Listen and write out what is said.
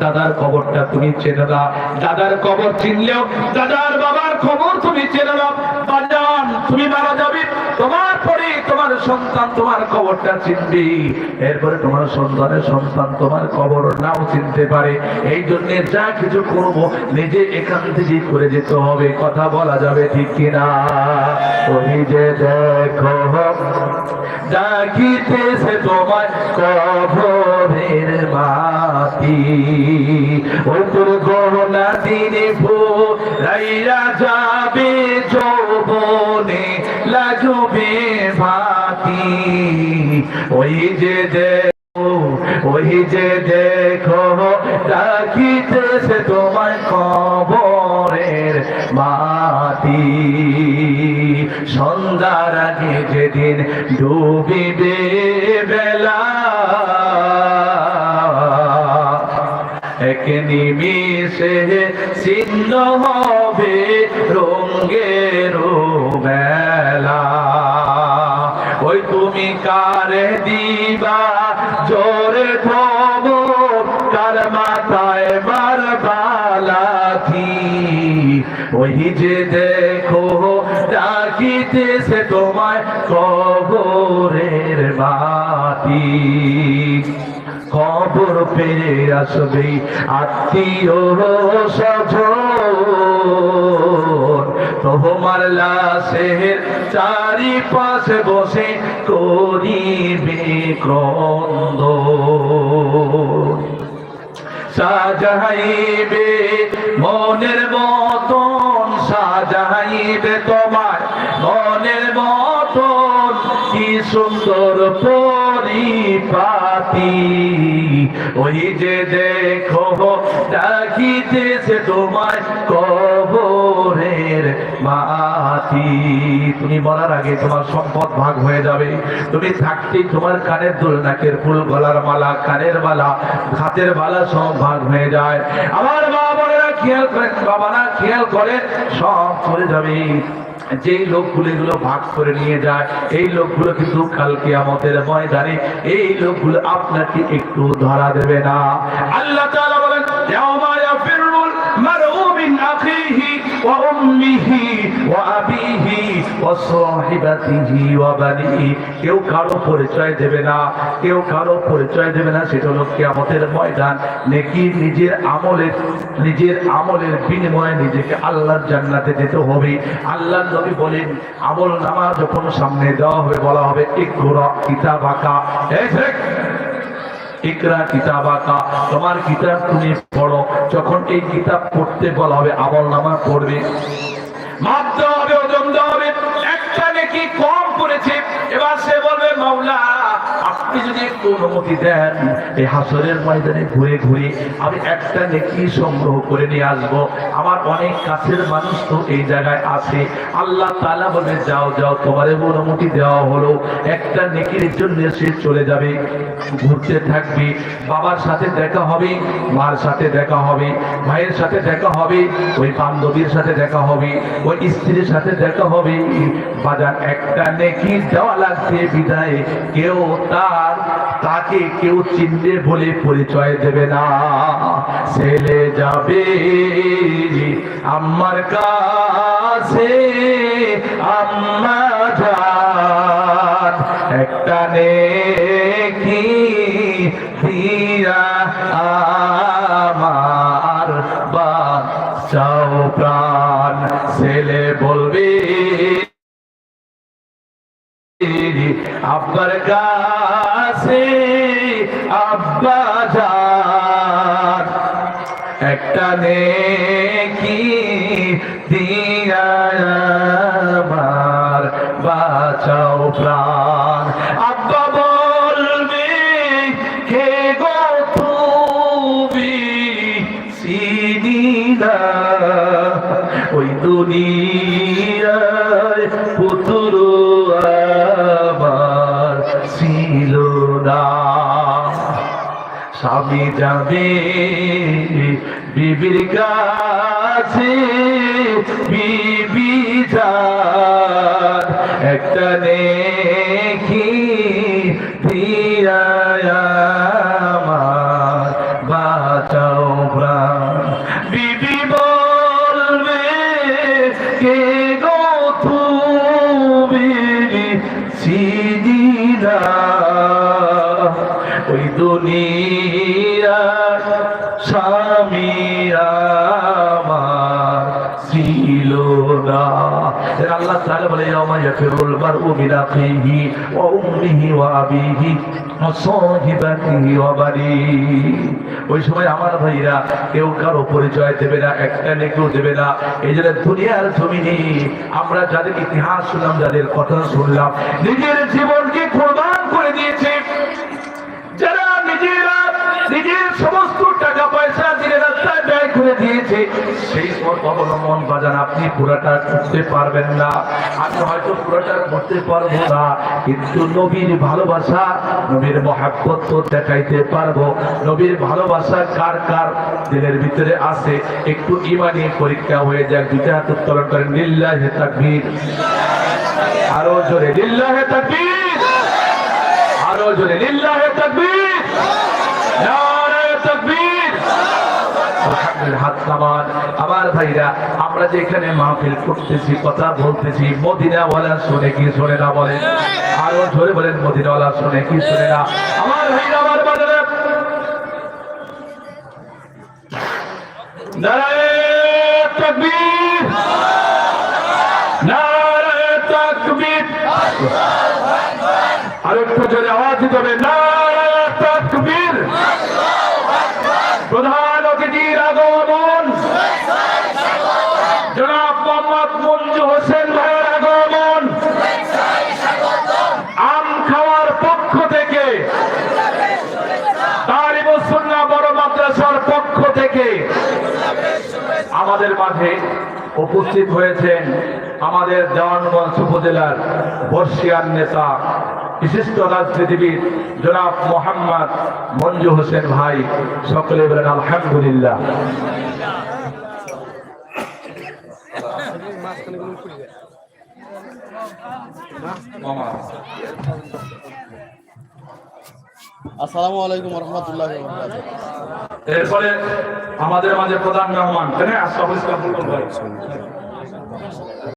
দাদার কবরটা তুমি চেনে না দাদার কবর চিনলেও দাদার বাবার খবর তুমি চেনে না বাজান, তুমি মারা যাবে। তোমার পরে তোমার সন্তান তোমার কবরটা চিনবি। এরপরে তোমার সন্তানের সন্তান তোমার কবর নাও চিনতে পারে। এই জন্য যা কিছু করব, নিজে এখান থেকে করে যেতে হবে। কথা বলা যাবে ঠিক কিনা? তুমি যে দেখো, ডাকিতেছে তোমায় কবরের মাটি ওই তোর গহনা দিনে রাইরা যাবে যৌবনে, লাগবে ভাতি ওই যে দেখো, ওই যে দেখো তোমায় কবরের মাটি। সন্ধ্যার আগে যেদিন ডুবিবে বেলা নিমিষে ছিন্ন হবে রঙ্গের বেলা। ওই তুমি কারে দিবা জোরে ধবো কার মাথায় মারবালাথি ওই যে দেখো, ডাকিতেছে তোমায় কবরের মাটি। খবর পেয়ে আসবে, আত্মীয় সজন তোমার লাশের চারিপাশে বসে করিবে ক্রন্দ সাজাইবে মনের মতন, সাজাইবে তোমার মনের মতন। কি সুন্দর পরিপাতি ওই যে দেখো, ডাকিতেছে তোমায় কবরের মাটি। তুমি মরার আগে তোমার সম্পদ ভাগ হয়ে যাবে। তুমি থাকতেই তোমার কানের দুল, নাকের ফুল, গলার মালা, কানের মালা, হাতের মালা সব ভাগ হয়ে যায়। আমার মা বোনেরা খেয়াল করেন, বাবারা খেয়াল করেন সব চলে যাবে। যেই লোকগুলো এগুলো ভাগ করে নিয়ে যায়, এই লোকগুলো কিন্তু কালকে আমাদের ময়দানে, এই লোকগুলো আপনাকে একটু ধরা দেবে না। আল্লাহ বলেন মারউ মিন আখিহি ওয়া উম্মিহি ওয়া আবিহি কেউ কারও পরিচয় দেবে না, কেউ কারও পরিচয় দেবে না, সেটা হলো ময়দান। নিজের আমলের নিজের আমলের বিনিময়ে নিজেকে আল্লাহর জান্নাতে যেতে হবে। আল্লাহ নবী বলেন, আমল নামা যখন সামনে দেওয়া হবে, বলা হবে এই দেখ ইকরা তোমার কিতাব তুমি পড়ো, যখন এই কিতাব পড়তে বলা হবে, আমল নামা পড়বে। মাপতে হবে ওজন দেওয়া হবে একটা নাকি কম করেছে এবার সে বলবে মাওলা আপনি যদি একটু অনুমতি দেন, এই হাসরের ময়দানে ঘুরে ঘুরে আমি একটা নেকি সংগ্রহ করে নিয়ে আসব। আমার অনেক কাছের মানুষ তো এই জায়গায় আছে। আল্লাহ তালা বলবে যাও যাও তোমার অনুমতি দেওয়া হলো। একটা নেকির জন্য সে চলে যাবে, ঘুরতে থাকবে। বাবার সাথে দেখা হবে, মার সাথে দেখা হবে, ভাইয়ের সাথে দেখা হবে, ওই বান্ধবীর সাথে দেখা হবে, ওই স্ত্রীর সাথে দেখা হবে। বাজার একটা নেকি দেওয়া লাগছে বিদায়। কেউ তার তাকে কেউ চিনবে বলে পরিচয় দেবে না। ছেলে যাবে আমার কাছে, আম্মা একটা নেকি দিয়া আমার বাঁচাও প্রাণ। ছেলে বলবে আব্বার কাছে আব্বা যান একটা নেকি দিয়া আমার বাঁচাও প্রাণ। আব্বা বলবে, কে গো তুমি? চিনি না। ওই দুনিয়ায় স্বামী যাবে বিবির কাছে। বিবি একটা প্রাণ। বিবি তুমি ওই দুনিয়া স্বামী বলে ওই সময় আমার কেউ কারও পরিচয় দেবে না, একটা দেবে না। এই জন্য দুনিয়ার জমিনে আমরা যাদের ইতিহাস শুনলাম, যাদের কথা শুনলাম, নিজের জীবনকে কোরবান করে দিয়েছে। করে দিয়েছে। সেই পথ অবলম্বন বাজান, আপনি পুরাটা করতে পারবেন না। আমি হয়তো পুরাটা করতে পারব না, কিন্তু নবীর ভালোবাসা, নবীর মহাব্বত তো দেখাইতে পারব। নবীর ভালোবাসা কার কার দিনের ভিতরে আছে? একটু ইমানি পরীক্ষা হয়ে যাক। দুটা হাত উত্তোলন করেন, লিল্লাহে তাকবীর। আরও জোরে, লিল্লাহে তাকবীর। আরও জোরে, লিল্লাহে তাকবীর নারায়ে তাকবীর আলহামদুলিল্লাহ, হাত নামান। আমার ভাইরা আমরা যে এখানে মাহফিল করতেছি কথা বলতেছি মদিনাওয়ালা শুনে কি শুনে না বলেন আরও জোরে বলেন মদিনাওয়ালা শুনে কি শুনে না? আমার ভাইরা আমার বাজারে তাকবীর। আরেকটু জোরে আওয়াজ দিতে হবে। নারায়ে তাকবীর প্রধান অতিথির আগমন জনাব মোহাম্মদ মঞ্জু হোসেন ভাইয়ের আগমন আম খাওয়ার পক্ষ থেকে তালিবুসুন্না বড় মাদ্রাসার পক্ষ থেকে আমাদের মাঝে উপস্থিত হয়েছেন আমাদের দেওয়ানগঞ্জ উপজেলার বর্ষিয়ান নেতা, বিশিষ্ট রাজনীতিবিদ জনাব মোহাম্মদ মঞ্জু হোসেন ভাই। সকলে বলেন, আলহামদুলিল্লাহ। আসসালামু আলাইকুম রহমতুল্লাহ এরপরে আমাদের মাঝে প্রধান মেহমান কেন আশরাফুল ইসলাম ভাই।